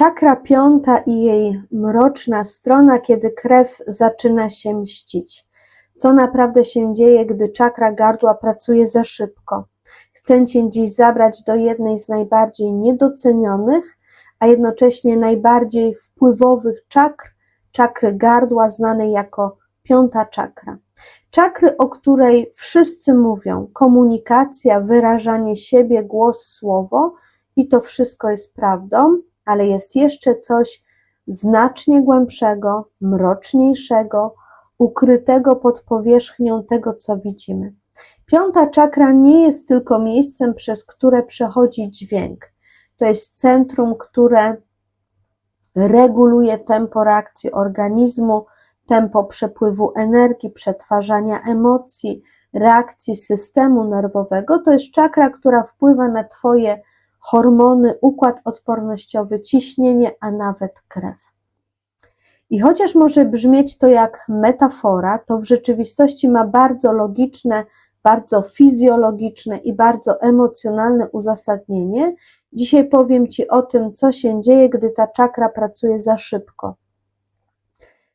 Czakra piąta i jej mroczna strona, kiedy krew zaczyna się mścić. Co naprawdę się dzieje, gdy czakra gardła pracuje za szybko? Chcę Cię dziś zabrać do jednej z najbardziej niedocenionych, a jednocześnie najbardziej wpływowych czakr, czakry gardła, znanej jako piąta czakra. Czakry, o której wszyscy mówią, komunikacja, wyrażanie siebie, głos, słowo, i to wszystko jest prawdą, ale jest jeszcze coś znacznie głębszego, mroczniejszego, ukrytego pod powierzchnią tego, co widzimy. Piąta czakra nie jest tylko miejscem, przez które przechodzi dźwięk. To jest centrum, które reguluje tempo reakcji organizmu, tempo przepływu energii, przetwarzania emocji, reakcji systemu nerwowego. To jest czakra, która wpływa na Twoje hormony, układ odpornościowy, ciśnienie, a nawet krew. I chociaż może brzmieć to jak metafora, to w rzeczywistości ma bardzo logiczne, bardzo fizjologiczne i bardzo emocjonalne uzasadnienie. Dzisiaj powiem Ci o tym, co się dzieje, gdy ta czakra pracuje za szybko.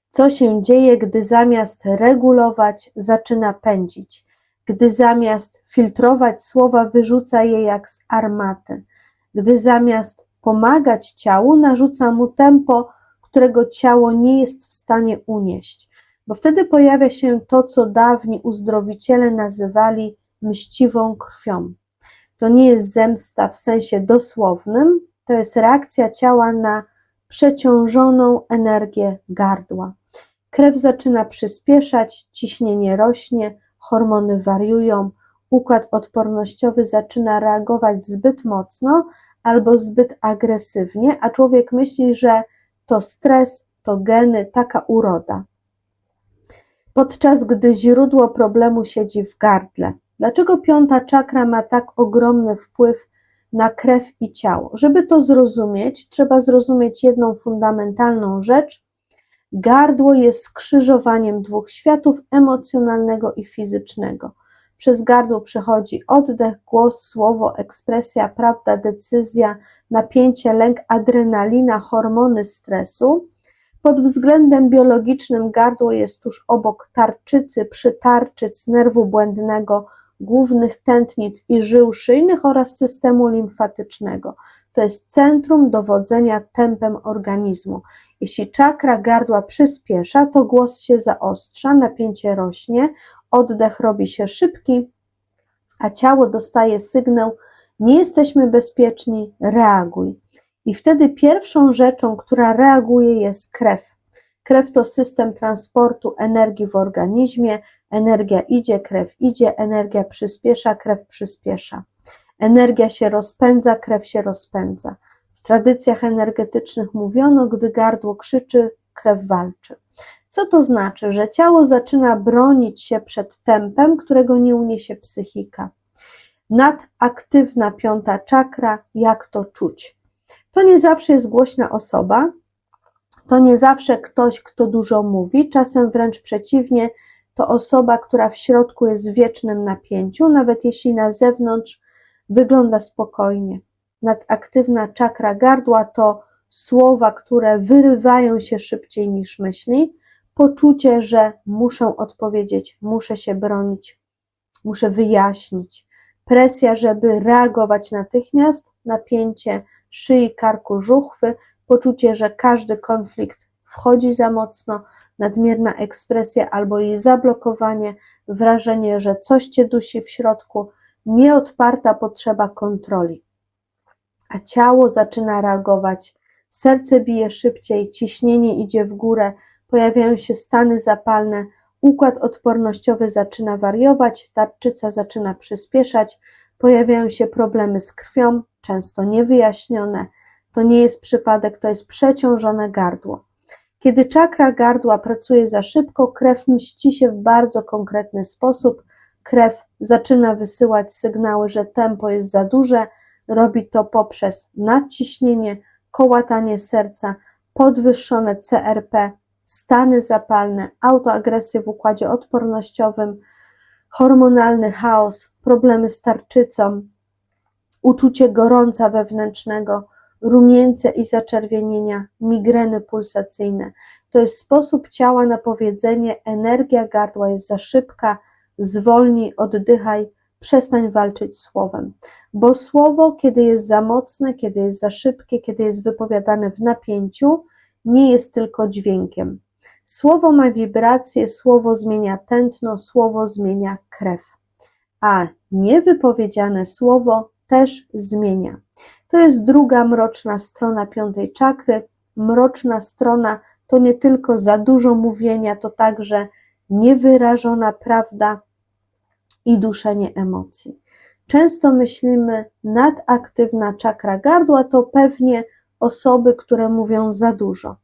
Co się dzieje, gdy zamiast regulować, zaczyna pędzić, gdy zamiast filtrować słowa, wyrzuca je jak z armaty, gdy zamiast pomagać ciału, narzuca mu tempo, którego ciało nie jest w stanie unieść, bo wtedy pojawia się to, co dawni uzdrowiciele nazywali mściwą krwią. To nie jest zemsta w sensie dosłownym, to jest reakcja ciała na przeciążoną energię gardła. Krew zaczyna przyspieszać, ciśnienie rośnie, hormony wariują, układ odpornościowy zaczyna reagować zbyt mocno albo zbyt agresywnie, a człowiek myśli, że to stres, to geny, taka uroda. Podczas gdy źródło problemu siedzi w gardle. Dlaczego piąta czakra ma tak ogromny wpływ na krew i ciało? Żeby to zrozumieć, trzeba zrozumieć jedną fundamentalną rzecz. Gardło jest skrzyżowaniem dwóch światów emocjonalnego i fizycznego. Przez gardło przechodzi oddech, głos, słowo, ekspresja, prawda, decyzja, napięcie, lęk, adrenalina, hormony stresu. Pod względem biologicznym gardło jest tuż obok tarczycy, przytarczyc, nerwu błędnego, głównych tętnic i żył szyjnych oraz systemu limfatycznego. To jest centrum dowodzenia tempem organizmu. Jeśli czakra gardła przyspiesza, to głos się zaostrza, napięcie rośnie, oddech robi się szybki, a ciało dostaje sygnał: Nie jesteśmy bezpieczni, reaguj. I wtedy pierwszą rzeczą, która reaguje, jest krew. Krew to system transportu energii w organizmie. Energia idzie, krew idzie, energia przyspiesza, krew przyspiesza. Energia się rozpędza, krew się rozpędza. W tradycjach energetycznych mówiono, gdy gardło krzyczy, krew walczy. Co to znaczy? Że ciało zaczyna bronić się przed tempem, którego nie uniesie psychika. Nadaktywna piąta czakra, jak to czuć? To nie zawsze jest głośna osoba, to nie zawsze ktoś, kto dużo mówi, czasem wręcz przeciwnie, to osoba, która w środku jest w wiecznym napięciu, nawet jeśli na zewnątrz wygląda spokojnie. Nadaktywna czakra gardła to słowa, które wyrywają się szybciej niż myśli, poczucie, że muszę odpowiedzieć, muszę się bronić, muszę wyjaśnić. Presja, żeby reagować natychmiast, napięcie szyi, karku, żuchwy, poczucie, że każdy konflikt wchodzi za mocno, nadmierna ekspresja albo jej zablokowanie, wrażenie, że coś cię dusi w środku, nieodparta potrzeba kontroli. A ciało zaczyna reagować, serce bije szybciej, ciśnienie idzie w górę, pojawiają się stany zapalne, układ odpornościowy zaczyna wariować, tarczyca zaczyna przyspieszać, pojawiają się problemy z krwią, często niewyjaśnione. To nie jest przypadek, to jest przeciążone gardło. Kiedy czakra gardła pracuje za szybko, krew mści się w bardzo konkretny sposób. Krew zaczyna wysyłać sygnały, że tempo jest za duże. Robi to poprzez nadciśnienie, kołatanie serca, podwyższone CRP, stany zapalne, autoagresję w układzie odpornościowym, hormonalny chaos, problemy z tarczycą, uczucie gorąca wewnętrznego, rumieńce i zaczerwienienia, migreny pulsacyjne. To jest sposób ciała na powiedzenie: energia gardła jest za szybka, zwolnij, oddychaj, przestań walczyć słowem. Bo słowo, kiedy jest za mocne, kiedy jest za szybkie, kiedy jest wypowiadane w napięciu, nie jest tylko dźwiękiem. Słowo ma wibracje, słowo zmienia tętno, słowo zmienia krew. A niewypowiedziane słowo też zmienia. To jest druga mroczna strona piątej czakry. Mroczna strona to nie tylko za dużo mówienia, to także niewyrażona prawda i duszenie emocji. Często myślimy, nadaktywna czakra gardła to pewnie osoby, które mówią za dużo.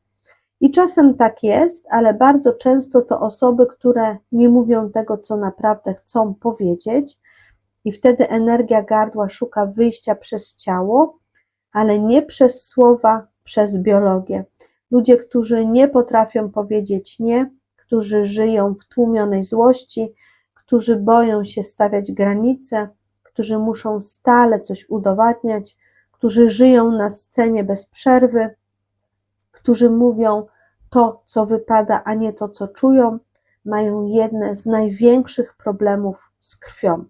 I czasem tak jest, ale bardzo często to osoby, które nie mówią tego, co naprawdę chcą powiedzieć, i wtedy energia gardła szuka wyjścia przez ciało, ale nie przez słowa, przez biologię. Ludzie, którzy nie potrafią powiedzieć nie, którzy żyją w tłumionej złości, którzy boją się stawiać granice, którzy muszą stale coś udowadniać, którzy żyją na scenie bez przerwy, którzy mówią to, co wypada, a nie to, co czują, mają jedne z największych problemów z krwią.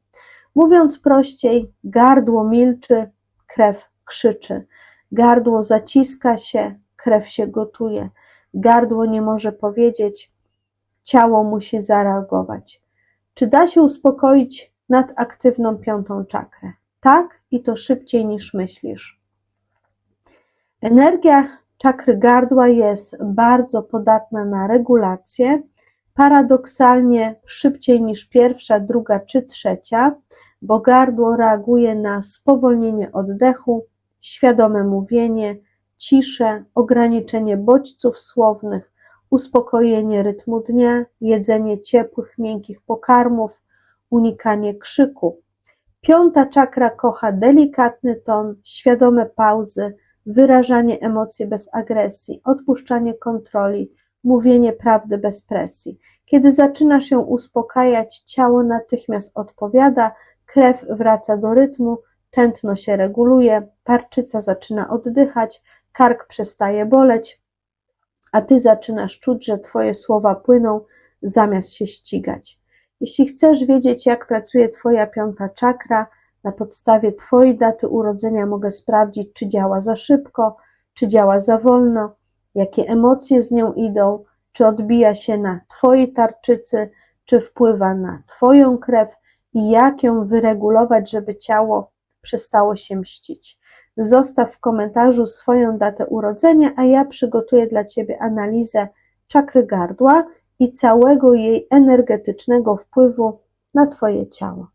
Mówiąc prościej, gardło milczy, krew krzyczy. Gardło zaciska się, krew się gotuje. Gardło nie może powiedzieć, ciało musi zareagować. Czy da się uspokoić nadaktywną piątą czakrę? Tak i to szybciej niż myślisz. Energia czakry gardła jest bardzo podatna na regulację, paradoksalnie szybciej niż pierwsza, druga czy trzecia, bo gardło reaguje na spowolnienie oddechu, świadome mówienie, ciszę, ograniczenie bodźców słownych, uspokojenie rytmu dnia, jedzenie ciepłych, miękkich pokarmów, unikanie krzyku. Piąta czakra kocha delikatny ton, świadome pauzy, wyrażanie emocji bez agresji, odpuszczanie kontroli, mówienie prawdy bez presji. Kiedy zaczyna się uspokajać, ciało natychmiast odpowiada, krew wraca do rytmu, tętno się reguluje, tarczyca zaczyna oddychać, kark przestaje boleć, a ty zaczynasz czuć, że twoje słowa płyną zamiast się ścigać. Jeśli chcesz wiedzieć, jak pracuje twoja piąta czakra, na podstawie twojej daty urodzenia mogę sprawdzić, czy działa za szybko, czy działa za wolno, jakie emocje z nią idą, czy odbija się na twojej tarczycy, czy wpływa na twoją krew i jak ją wyregulować, żeby ciało przestało się mścić. Zostaw w komentarzu swoją datę urodzenia, a ja przygotuję dla Ciebie analizę czakry gardła i całego jej energetycznego wpływu na Twoje ciało.